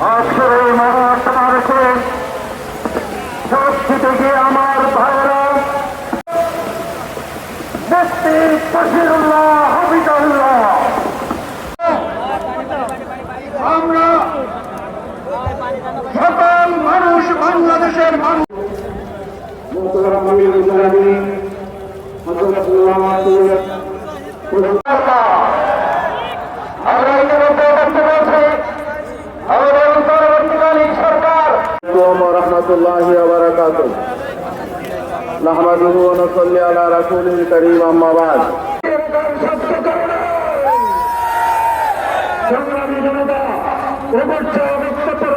Absolutely. نحمده ونصلي على رسوله الكريم أما بعد সংগ্রামী জনতা প্রবর্ত বক্তব্য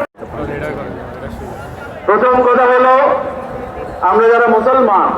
প্রথম কথা হলো আমরা যারা মুসলমান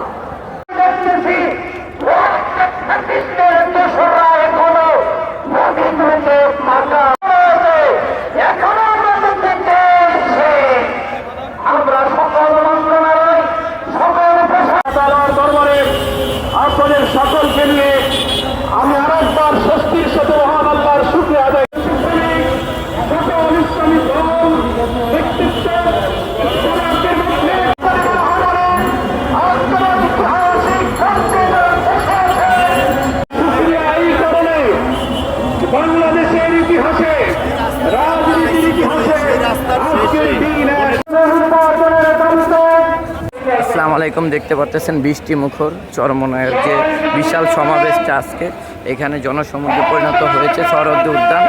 আসসালামু আলাইকুম, দেখতে পাচ্ছেন বৃষ্টি মুখর, চরমনায়ের যে বিশাল সমাবেশটা আজকে, এখানে জনসমুদ্রে পরিণত হয়েছে শরদ্দ উদ্যান,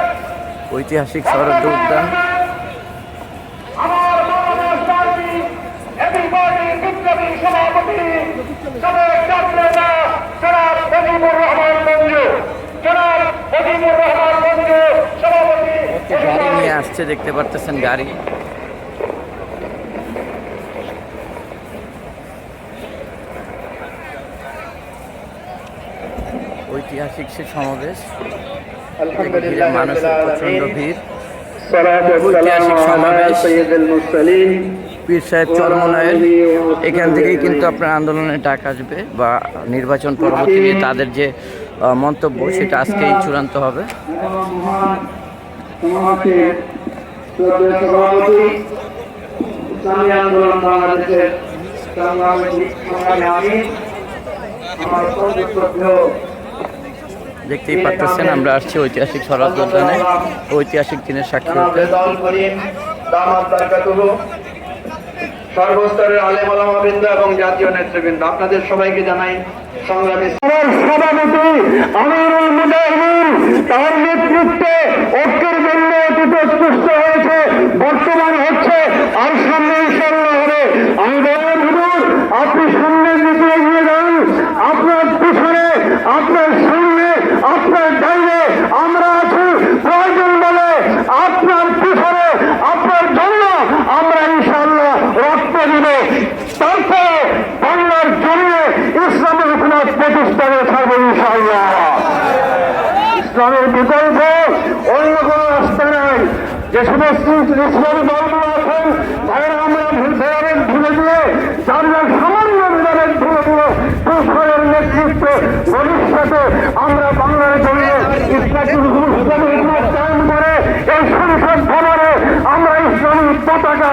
ঐতিহাসিক শরদ্দ উদ্যান। গাড়ি নিয়ে আসছে, দেখতে পাচ্ছেন গাড়ি। ঐতিহাসিক সে সমাবেশ। মানুষের প্রচণ্ড ভিড়। ঐতিহাসিক সমাবেশ পীর সাহেব এখান থেকেই কিন্তু আপনার আন্দোলনের ডাক আসবে বা নির্বাচন পরবর্তী নিয়ে তাদের যে মন্তব্য সেটা আজকেই চূড়ান্ত হবে। আন্দোলন দেখতেই পাচ্ছেন আমরা আসছি ঐতিহাসিক শরৎ উদ্যানে ঐতিহাসিক দিনের সাক্ষী হতে। রেজাউল করিম দামাত বারকাতুহু সর্বস্তরের আলেম আলামাবৃন্দ এবং জাতীয় নেতৃবৃন্দ আপনাদের সবাইকে জানাই সংগ্রামী সভাপতি আমিরুল মুজাহিদিন তার নেতৃত্বে ঐক্যের জন্য অতীত হয়েছে বর্তমান হচ্ছে আর সামনে ইনশাল্লাহ হবে। আমি বললাম হুজুর আপনি সামনের দিকে এগিয়ে যান আপনার পিছনে আপনার সামনে আপনার ডাইনে আমরা আছি প্রয়োজন বলে আপনার পিছনে আপনার জন্য আমরা ইনশাল্লাহ রক্ত দিব তারপরে বাংলার জমিয়ে ইসলামের হুকুমত প্রতিষ্ঠা করে থাকবে ইনশাল্লাহ ইসলামের বিকল্প অন্য কোন রাস্তা নাই। যে সমস্ত ইসলামী দলগুলো আছেন তারা আমরা ভেদাভেদ ভুলে দিয়ে যার সামান্য ভেদাভেদ ভুলে দিয়ে পুষ্করের নেতৃত্বে ভবিষ্যতে আমরা বাংলার জমিয়ে ইসলামী ইসলামী হুকুমত কায়েম করে, এই সংসদ ভবনে আমরা পতাকা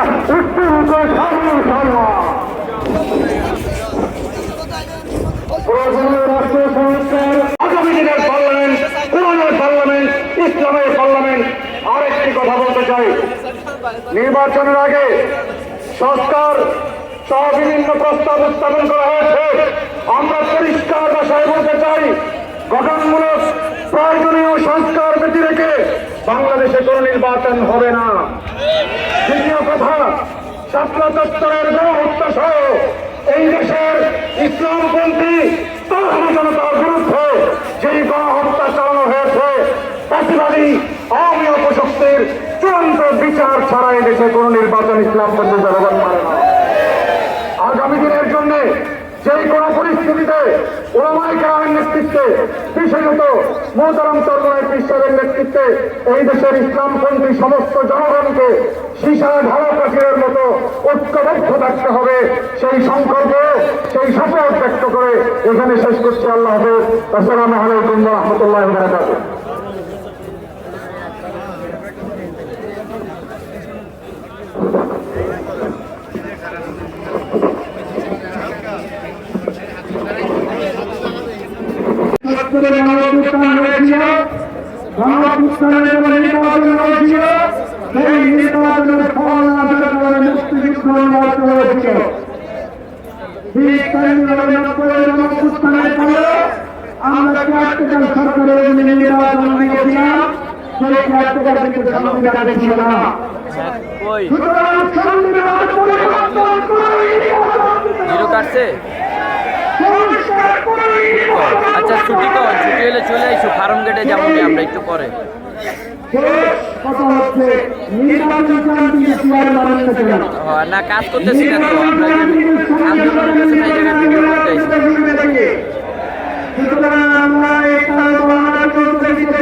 সামনে সংস্কার আরেকটি কথা বলতে চাই। নির্বাচনের আগে সংস্কার সহ বিভিন্ন প্রস্তাব উত্থাপন করা হয়েছে। আমরা পরিষ্কার ভাষায় বলতে চাই, গঠনমূলক প্রয়োজনীয় সংস্কার ব্যতি রেখে বাংলাদেশে কোনো নির্বাচন হবে না। ছাত্র তত্ত্বের গণহত্যা সহ এই দেশের ইসলামপন্থী তরুণ জনতার বিরুদ্ধে যেই গণহত্যা চালানো হয়েছে, প্রতিবাদী আওয়ামী অপশক্তির চূড়ান্ত বিচার ছাড়া এই দেশে কোনো নির্বাচন ইসলামপন্থী জনগণ মানে না। আগামী দিনের জন্য যে কোনো পরিস্থিতিতে ওলামাই গ্রামের নেতৃত্বে বিশেষত মোহতারাম তরুণের বিশ্বের নেতৃত্বে এই দেশের ইসলামপন্থী সমস্ত জনগণকে সীসা ঢালা প্রাচীরের মতো ঐক্যবদ্ধ থাকতে হবে। সেই সংকল্প, সেই শপথ ব্যক্ত করে এখানে শেষ করছি। আল্লাহ হাফেজ। আসসালামু আলাইকুম রহমতুল্লাহ বাংলা বিস্তারের পরে নির্বাচন হয়েছিল সেই নির্বাচনের ফল আমাদের পরে মুক্তিযুদ্ধ নির্বাচন হয়েছিল তিরিশ তারিখের নব্বই আচ্ছা ছুটি কখন ছুটি হলে চলে আইসো ফার্ম গেটে যাব আমরা একটু পরে। মানেন না, কাজ করতেছি না তো, আমরা আমরা এটা করতে দিতে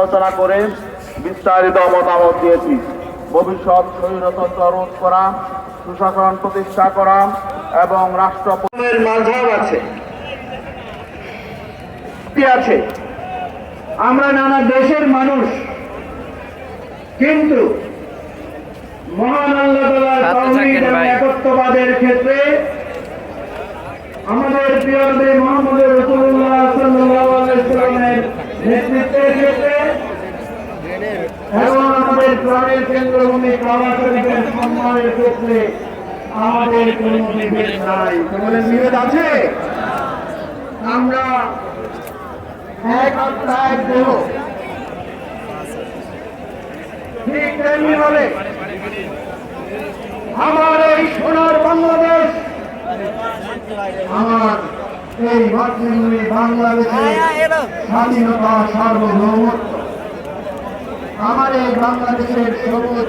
আলোচনা করে বিস্তারিত মতামত দিয়েছি। ভবিষ্যৎ স্বৈরতন্ত্র রোধ করা সুশাসন প্রতিষ্ঠা করা এবং রাষ্ট্র মাঝাব আছে। আছে? আমরা নানা দেশের মানুষ কিন্তু মহান আল্লাহ। একত্ববাদের ক্ষেত্রে আমাদের প্রিয় নবী মুহাম্মদ রাসূলুল্লাহ প্রাণের কেন্দ্রভূমি কাবা শরীফের সম্মানের ক্ষেত্রে আমাদের কোনো বিভেদ নাই। তোমাদের বিভেদ আছে? আমরা এক আত্মা এক দেহ। ঠিক তেমনি ভাবে আমার এই সোনার বাংলাদেশ, আমার এই মাতৃভূমি স্বাধীনতা সার্বভৌমত্ব। আমার এই বাংলাদেশের সবুজ